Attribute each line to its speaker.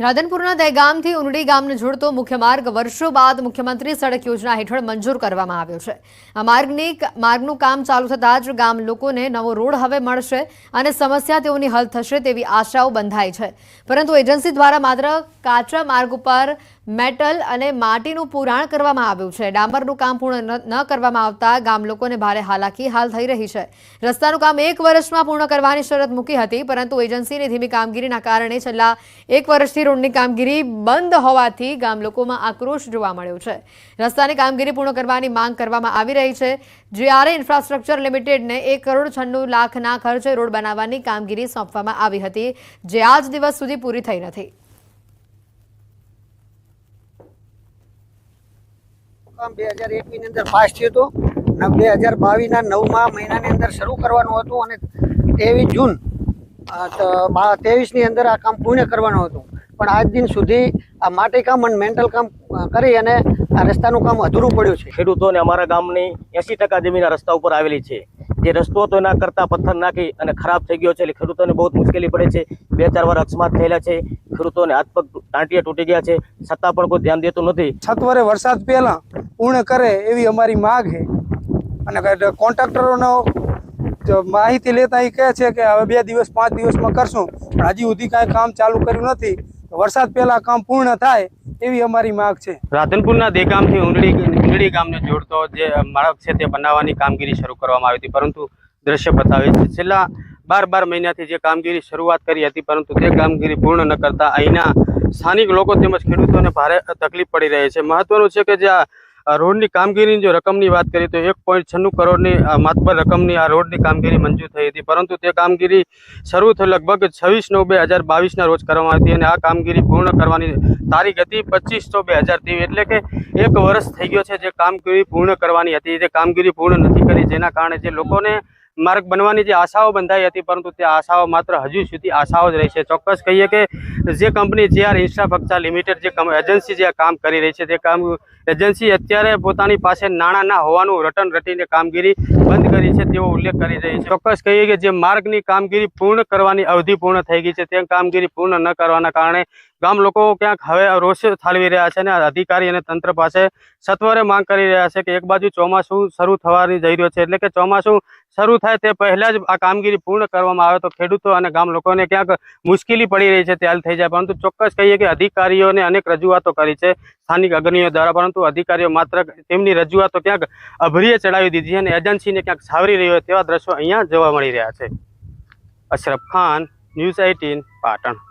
Speaker 1: રાધનપુરના દહેગામથી ઉનડી ગામને જોડતો મુખ્ય માર્ગ વર્ષો બાદ મુખ્યમંત્રી સડક યોજના હેઠળ મંજૂર કરવામાં આવ્યો છે. આ માર્ગની માર્ગનું કામ ચાલુ થતાં જ ગામ લોકોને નવો રોડ હવે મળશે અને સમસ્યા તેઓની હલ થશે તેવી આશાઓ બંધાઈ છે. પરંતુ એજન્સી દ્વારા માત્ર કાચા માર્ગ ઉપર મેટલ અને માટીનું પુરાણ કરવામાં આવ્યું છે. ડામરનું કામ પૂર્ણ ન- કરવામાં આવતા ગામ લોકોને ભારે હાલાકી હાલ થઈ રહી છે. રસ્તાનું કામ એક વર્ષમાં પૂર્ણ કરવાની શરત મૂકી હતી, પરંતુ એજન્સીની ધીમી કામગીરીના કારણે છેલ્લા એક વર્ષથી રોડની કામગીરી બંધ હોવાથી ગામ લોકોમાં આક્રોશ જોવા મળ્યો છે. રસ્તાની કામગીરી પૂર્ણ કરવાની માંગ કરવામાં આવી રહી છે. જીઆરએ ઇન્ફ્રાસ્ટ્રક્ચર લિમિટેડને એક કરોડ છન્નું લાખના ખર્ચે રોડ બનાવવાની કામગીરી સોંપવામાં આવી હતી. જે આજ દિવસ સુધી પૂરી થઈ નથી.
Speaker 2: બે હજાર એકવીસની અંદર પાસ બે હજાર બાવીસના નવમા મહિનાની અંદર શરૂ કરવાનું હતું અને ત્રેવીસ જૂન ત્રેવીસની અંદર આ કામ પૂર્ણ કરવાનું હતું. પણ આજ દિન સુધી આ માટી કામ અને મેન્ટલ કામ કરી અને આ રસ્તાનું કામ અધૂરું પડ્યું છે.
Speaker 3: ખેડૂતોને અમારા ગામની એસી ટકા જમીન રસ્તા ઉપર આવેલી છે. જે રસ્તો તો એના કરતાં પથ્થર નાખી અને ખરાબ થઈ ગયો છે એટલે ખેડૂતોને બહુ જ મુશ્કેલી પડે છે. બે ચાર વાર અકસ્માત થયેલા છે. ખેડૂતોને હાથ પગ ટાંટિયા તૂટી ગયા છે. છતાં પણ કોઈ ધ્યાન દેતું નથી.
Speaker 4: છતવરે વરસાદ પહેલા પૂર્ણ કરે એવી અમારી માગ છે. અને કોન્ટ્રાક્ટરોનો માહિતી લેતા એ કહે છે કે હવે બે દિવસ પાંચ દિવસમાં કરશું. પણ હજી સુધી કાંઈ કામ ચાલુ કર્યું નથી. વરસાદ પહેલા કામ પૂર્ણ થાય એવી અમારી માગ છે.
Speaker 5: રાધનપુરના દેગામથી ઉંડળી ઉંડળી ગામને જોડતો જે માર્ગ છે તે બનાવવાની કામગીરી શરૂ કરવામાં આવી હતી, પરંતુ દ્રશ્ય બતાવે છે. છેલ્લા બાર બાર મહિનાથી જે કામગીરી શરૂઆત કરી હતી, પરંતુ તે કામગીરી પૂર્ણ ન કરતા અહીંના સ્થાનિક લોકો તેમજ ખેડૂતોને ભારે તકલીફ પડી રહી છે. મહત્વનું છે કે જે આ રોડની કામગીરીની જો રકમની વાત કરીએ તો એક પોઈન્ટ છન્નું કરોડની માતબર રકમની આ રોડની કામગીરી મંજૂર થઈ હતી. પરંતુ તે કામગીરી શરૂ થઈ લગભગ છવ્વીસ નવ બે હજાર બાવીસના રોજ કરવામાં હતી અને આ કામગીરી પૂર્ણ કરવાની તારીખ હતી પચીસ તો બે હજાર ત્રેવીસ. એટલે કે એક વર્ષ થઈ ગયો છે જે કામગીરી પૂર્ણ કરવાની હતી. જે કામગીરી પૂર્ણ નથી કરી, જેના કારણે જે લોકોને માર્ગ બનવાની જે આશાઓ બંધાઈ હતી, પરંતુ તે આશાઓ માત્ર હજુ સુધી આશાઓ જ રહી છે. ચોક્કસ કહીએ કે જે કંપની જે આર ઇન્ફ્રાસ્ટ્રક્ચર લિમિટેડ જે એજન્સી જે કામ કરી રહી છે તે કામ એજન્સી અત્યારે પોતાની પાસે નાણાં ના હોવાનું રટન રટીને કામગીરી બંધ કરી છે તેવો ઉલ્લેખ કરી રહી છે. ચોક્કસ કહીએ કે જે માર્ગની કામગીરી પૂર્ણ કરવાની અવધિ પૂર્ણ થઈ ગઈ છે તે કામગીરી પૂર્ણ ન કરવાના કારણે ગામ લોકો ક્યાંક હવે રોષ ઠાલવી રહ્યા છે અને અધિકારી અને તંત્ર પાસે સત્વરે માંગ કરી રહ્યા છે કે એક બાજુ ચોમાસું શરૂ થવાની જઈ રહ્યો છે. એટલે કે ચોમાસું શરૂ થાય તે પહેલાં જ આ કામગીરી પૂર્ણ કરવામાં આવે તો ખેડૂતો અને ગામ લોકોને ક્યાંક મુશ્કેલી પડી રહી છે ત્યારે થઈ જાય. પરંતુ ચોક્કસ કહીએ કે અધિકારીઓને અનેક રજૂઆતો કરી છે સ્થાનિક અગ્નિઓ દ્વારા. પરંતુ અધિકારીઓ માત્ર તેમની રજૂઆતો ક્યાંક અભરીએ ચડાવી દીધી અને એજન્સીને ક્યાંક સાવરી રહ્યો હોય તેવા દ્રશ્યો અહીંયા જોવા મળી રહ્યા છે. Ashraf Khan, news eighteen, Patan.